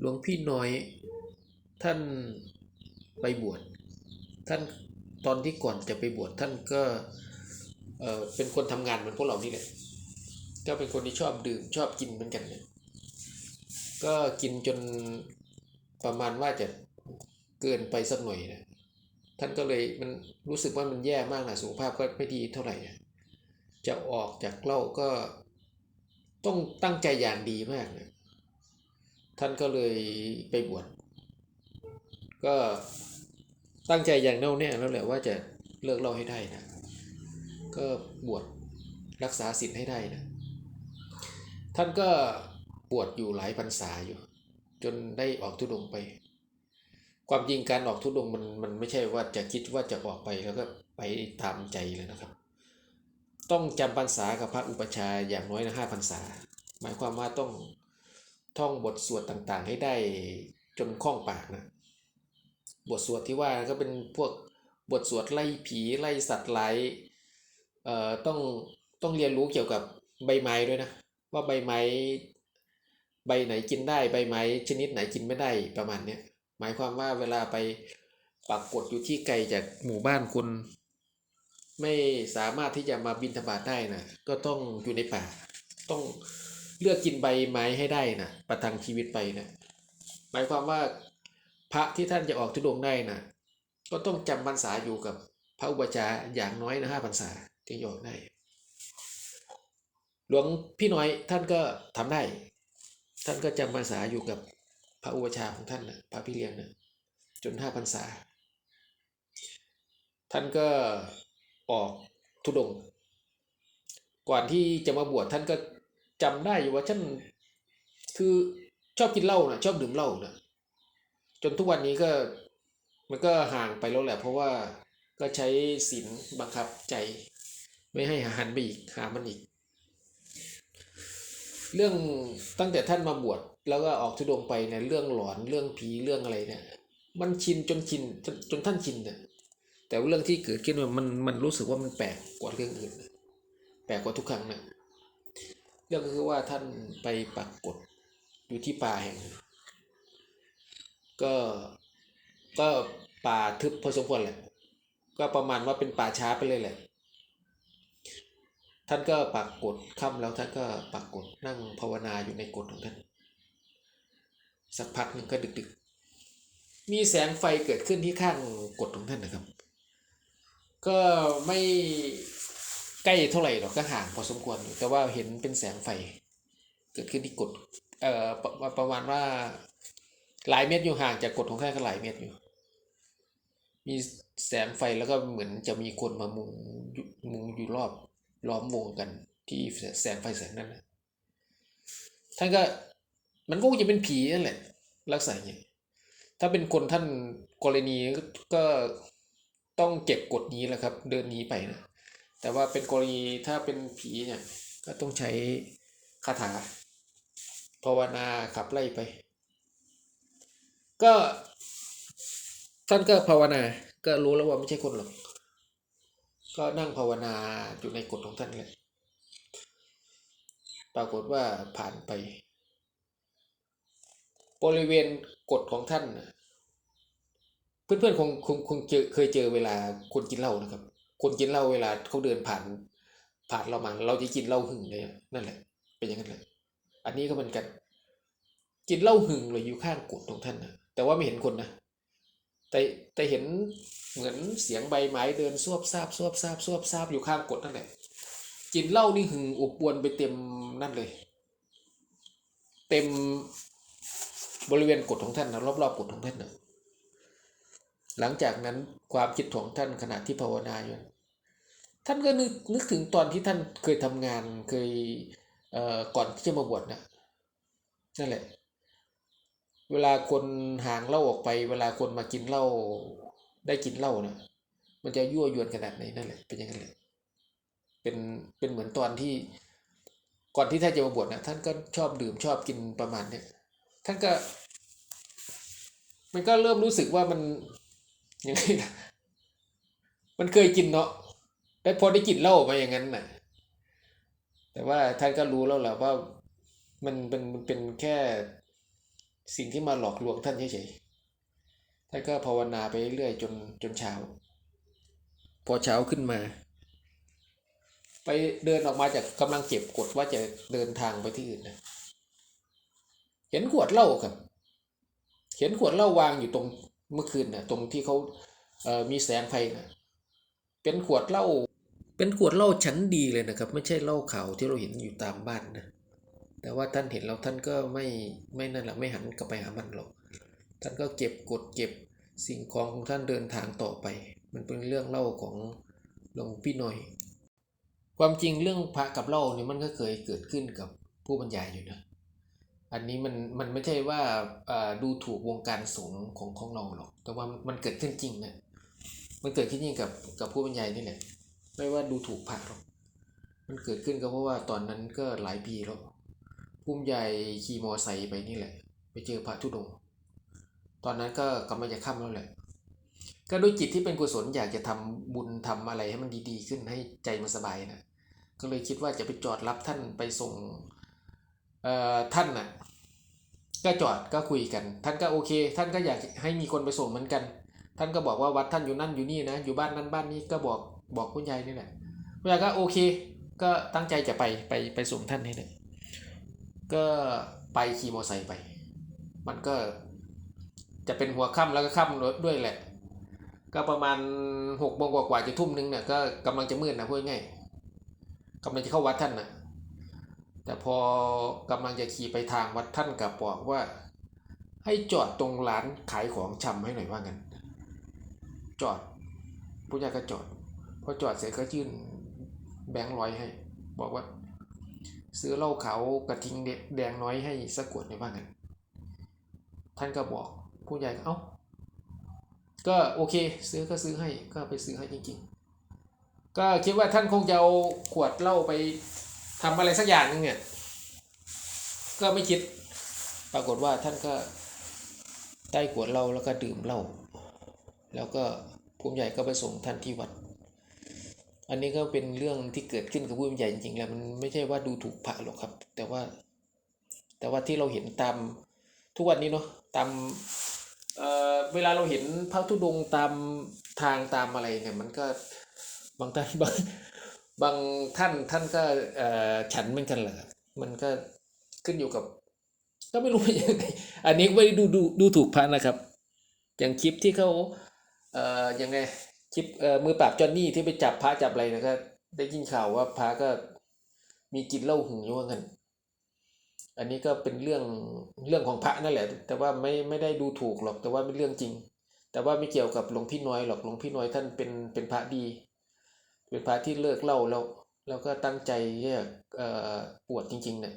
หลวงพี่น้อยท่านไปบวชท่านตอนที่ก่อนจะไปบวชท่านก็เออเป็นคนทำงานเหมือนพวกเรานี่แหละก็เป็นคนที่ชอบดื่มชอบกินเหมือนกันเนี่ยก็กินจนประมาณว่าจะเกินไปสักหน่อยนะท่านก็เลยมันรู้สึกว่ามันแย่มากนะสุขภาพก็ไม่ดีเท่าไหร่นะจะออกจากเล้าก็ต้องตั้งใจอย่างดีมากนะ ท่านก็เลยไปบวชก็ตั้งใจอย่างแน่วแน่แล้วแหละว่าจะเลิกเล้าให้ได้นะ ก็บวชรักษาศีลให้ได้นะ ท่านก็บวชอยู่หลายพรรษาอยู่ จนได้ออกทุดงไป ความจริงการออกทุดงมันมันไม่ใช่ว่าจะคิดว่าจะออกไปแล้วก็ไปตามใจเลยนะครับ ต้องจำพรรษากับพระอุปชาอย่างน้อยนะห้าพรรษา หมายความว่าต้อง ท่องบทสวดต่างๆ ให้ได้จนคล่องปากนะ บทสวดที่ว่าก็เป็นพวกบทสวดไล่ผีไล่สัตว์ไล่เอ่อต้องต้องเรียนรู้เกี่ยวกับใบไม้ด้วยนะว่าใบไม้ ใบไหนกินได้ใบไม้ชนิดไหนกินไม่ได้ประมาณเนี้ยหมายความว่าเวลาไปปักกฎอยู่ที่ไกลจากหมู่บ้านคุณ ไม่สามารถที่จะมาบินธบาตได้นะก็ต้องอยู่ในป่า ต้อง เลือกกินใบไม้ให้ได้นะประทังชีวิตไปนะหมายความว่าพระที่ท่านจะออกทุดงได้นะก็ต้องจำพรรษาอยู่กับพระอุปชาย์อย่างน้อยนะห้าพรรษาถึงออกได้ หลวงพี่น้อยท่านก็ทำได้ ท่านก็จำพรรษาอยู่กับพระอุปชาของท่านนะพระพี่เลี้ยงนะจนห้าพรรษา ท่านก็ออกทุดง ก่อนที่จะมาบวชท่านก็ จำได้อยู่ว่าท่านคือชอบกินเหล้านะชอบดื่มเหล้านะจนทุกวันนี้ก็มันก็ห่างไปแล้วแหละ เพราะว่าก็ใช้ศีลบังคับใจ ไม่ให้หันไปอีกหามันอีก เรื่องตั้งแต่ท่านมาบวชแล้วก็ออกทุดงไปเนี่ยเรื่องหลอนเรื่องผีเรื่องอะไรเนี่ย มันชินจนชินจนจนท่านชินเนี่ยแต่เรื่องที่เกิดขึ้นมันมันรู้สึกว่ามันแปลกกว่าเรื่องอื่น แปลกกว่าทุกครั้งนะ เรื่องก็คือว่าท่านไปปักกฎอยู่ที่ป่าแห่งหนึ่งก็ก็ป่าทึบพอสมควรแหละ ก็ประมาณว่าเป็นป่าช้าไปเลยแหละ ท่านก็ปักกฎค่ำแล้วท่านก็ปักกฎนั่งภาวนาอยู่ในกฎของท่าน สักพักหนึ่งก็ดึกๆ มีแสงไฟเกิดขึ้นที่ข้างกฎของท่านนะครับ ก็ไม่ ใกล้เท่าไหร่หรอกก็ห่างพอสมควรอยู่แต่ว่าเห็นเป็นแสงไฟ เกิดขึ้นที่กฎเอ่อประประมาณว่าหลายเมตรอยู่ห่างจากกฎของท่าก็หลายเมตรอยู่ มีแสงไฟแล้วก็เหมือนจะมีคนมามุงมุงอยู่รอบล้อมวงกันที่แสงไฟแสงนั้นนะท่านก็มันก็คงจะเป็นผีนั่นแหละ ลักษณะอย่างนี้ถ้าเป็นคนท่านกรณีก็ต้องเก็บกฎนี้แหละครับ เดินหนีไปนะ แต่ว่าเป็นกรณีถ้าเป็นผีเนี่ย ก็ต้องใช้คาถาภาวนาขับไล่ไป ก็ท่านก็ภาวนา ก็รู้แล้วว่าไม่ใช่คนหรอก ก็นั่งภาวนาอยู่ในกฎของท่านเลย ปรากฏว่าผ่านไป บริเวณกฎของท่าน เพื่อนๆคงคงคงเจอเคยเจอเวลาคนกินเหล้านะครับ คนกินเหล้าเวลาเขาเดินผ่าน ผ่านเรามา เราจะกินเหล้าหึงเลยนั่นแหละ เป็นอย่างนั้นแหละอันนี้ก็เหมือนกัน กินเหล้าหึงเลยอยู่ข้างกฎของท่านนะแต่ว่าไม่เห็นคนนะแต่แต่เห็นเหมือนเสียงใบไม้เดินซวบซาบซวบซาบซวบซาบอยู่ข้างกฎนั่นแหละกินเหล้านี่หึงอบอวนไปเต็มนั่นเลย เต็มบริเวณกฎของท่านนะรอบๆกฎของท่านนะ หลังจากนั้นความคิดของท่านขณะที่ภาวนาอยู่ ท่านก็นึกนึกถึงตอนที่ท่านเคยทำงานเคยเอ่อก่อนที่จะมาบวชนะนั่นแหละ เวลาคนห่างเหล้าออกไป เวลาคนมากินเหล้าได้กินเหล้านะมันจะยั่วยวนขนาดไหนนั่นแหละเป็นอย่างนั้นแหละเป็นเป็นเหมือนตอนที่ก่อนที่ท่านจะมาบวชนะท่านก็ชอบดื่มชอบกินประมาณเนี้ยท่านก็ มันก็เริ่มรู้สึกว่ามัน ยังไงนะมันเคยกินเนาะแต่พอได้กินเหล้ามาอย่างนั้นน่ะ แต่ว่าท่านก็รู้แล้วแหละว่ามันเป็นมันเป็นแค่สิ่งที่มาหลอกลวงท่านเฉยๆท่านก็ภาวนาไปเรื่อยจนจนเช้า พอเช้าขึ้นมา ไปเดินออกมาจากกำลังเก็บกดว่าจะเดินทางไปที่อื่นนะเห็นขวดเหล้าครับ เห็นขวดเหล้าวางอยู่ตรง เมื่อคืนเนะตรงที่เขาเอ่อมีแสงไฟนะเป็นขวดเหล้าเป็นขวดเหล้าชั้นดีเลยนะครับ ไม่ใช่เหล้าขาวที่เราเห็นอยู่ตามบ้านนะแต่ว่าท่านเห็นแล้วท่านก็ไม่ไม่นั่นแหละไม่หันกลับไปหามันหรอกท่านก็เก็บกดเก็บสิ่งของของท่านเดินทางต่อไป มันเป็นเรื่องเล่าของหลวงพี่หน่อย ความจริงเรื่องพระกับเล้าเนี่ยมันก็เคยเกิดขึ้นกับผู้บรรยายอยู่นะ อันนี้มันมันไม่ใช่ว่าดูถูกวงการสงฆ์ของของเราหรอก แต่ว่ามันเกิดขึ้นจริงนะมันเกิดขึ้นจริงกับกับผู้บรรยายนี่แหละไม่ว่าดูถูกพระหรอกมันเกิดขึ้นก็เพราะว่าตอนนั้นก็หลายปีแล้วภูมิใหญ่ขี่มอไซค์ไปนี่แหละ ไปเจอพระธุดงตอนนั้นก็กำลังจะค่ำแล้วแหละ ก็ด้วยจิตที่เป็นกุศลอยากจะทำบุญทำอะไรให้มันดีๆ ขึ้นให้ใจมันสบายนะก็เลยคิดว่าจะไปจอดรับท่านไปส่ง เอ่อท่านน่ะก็จอดก็คุยกัน ท่านก็โอเค ท่านก็อยากให้มีคนไปส่งเหมือนกัน ท่านก็บอกว่าวัดท่านอยู่นั่นอยู่นี่นะ อยู่บ้านนั้นบ้านนี้ก็บอกบอกคุณยายนี่แหละคุณยายก็โอเค ก็ตั้งใจจะไปไปไปส่งท่านให้เลยก็ไปขี่มอเตอร์ไซค์ไป มันก็จะเป็นหัวค่ำแล้วก็ค่ำด้วยแหละ ก็ประมาณหกโมงกว่าๆจะทุ่มนึงเนี่ยก็กำลังจะมืดนะพูดง่ายกำลังจะเข้าวัดท่านนะ แต่พอกำลังจะขี่ไปทางวัดท่านกับบอกว่า ให้จอดตรงร้านขายของชำให้หน่อยว่างั้น จอดผู้ใหญ่ก็จอดพอจอดเสร็จก็ยื่นแบงค์ร้อยให้ บอกว่า ซื้อเหล้าขาวกระทิงแดงน้อยให้สักขวดหน่อยว่างั้นท่านก็บอกผู้ใหญ่ก็เอ้าก็โอเค ซื้อก็ซื้อให้ก็ไปซื้อให้จริง ๆ ก็คิดว่าท่านคงจะเอาขวดเหล้าไป ทำอะไรสักอย่างหนึงเนี่ย ก็ไม่คิด ปรากฏว่าท่านก็ได้ขวดเหล้าแล้วก็ดื่มเหล้าแล้วก็ภูมิใหญ่ก็ไปส่งท่านที่วัด อันนี้ก็เป็นเรื่องที่เกิดขึ้นกับผู้ใหญ่จริงๆแล้วมันไม่ใช่ว่าดูถูกพระหรอกครับ แต่ว่า แต่ว่าที่เราเห็นตามทุกวันนี้เนาะตามเเวลาเราเห็นพระธุดงค์ตามทางตามอะไรเนี่ย มันก็บางท่านบาง บางท่านท่านก็ฉันเหมือนกันแหละครับมันก็ขึ้นอยู่กับ ก็ไม่รู้เป็นยังไงอันนี้ไม่ได้ดูดูดูถูกพระนะครับ อย่างคลิปที่เขาเอ่อยังไงคลิปเอ่อมือปราบจอนนี่ที่ไปจับพระจับอะไรนะก็ได้ยินข่าวว่าพระก็มีกินเหล้าหึงอยู่ว่างั้นอันนี้ก็เป็นเรื่องเรื่องของพระนั่นแหละ แต่ว่าไม่ไม่ได้ดูถูกหรอก แต่ว่าเป็นเรื่องจริง แต่ว่าไม่เกี่ยวกับหลวงพี่น้อยหรอกหลวงพี่น้อยท่านเป็นเป็นพระดี เป็นพระที่เลิกเล่าแล้ว แล้วก็ตั้งใจที่จะปวดจริงๆเนี่ย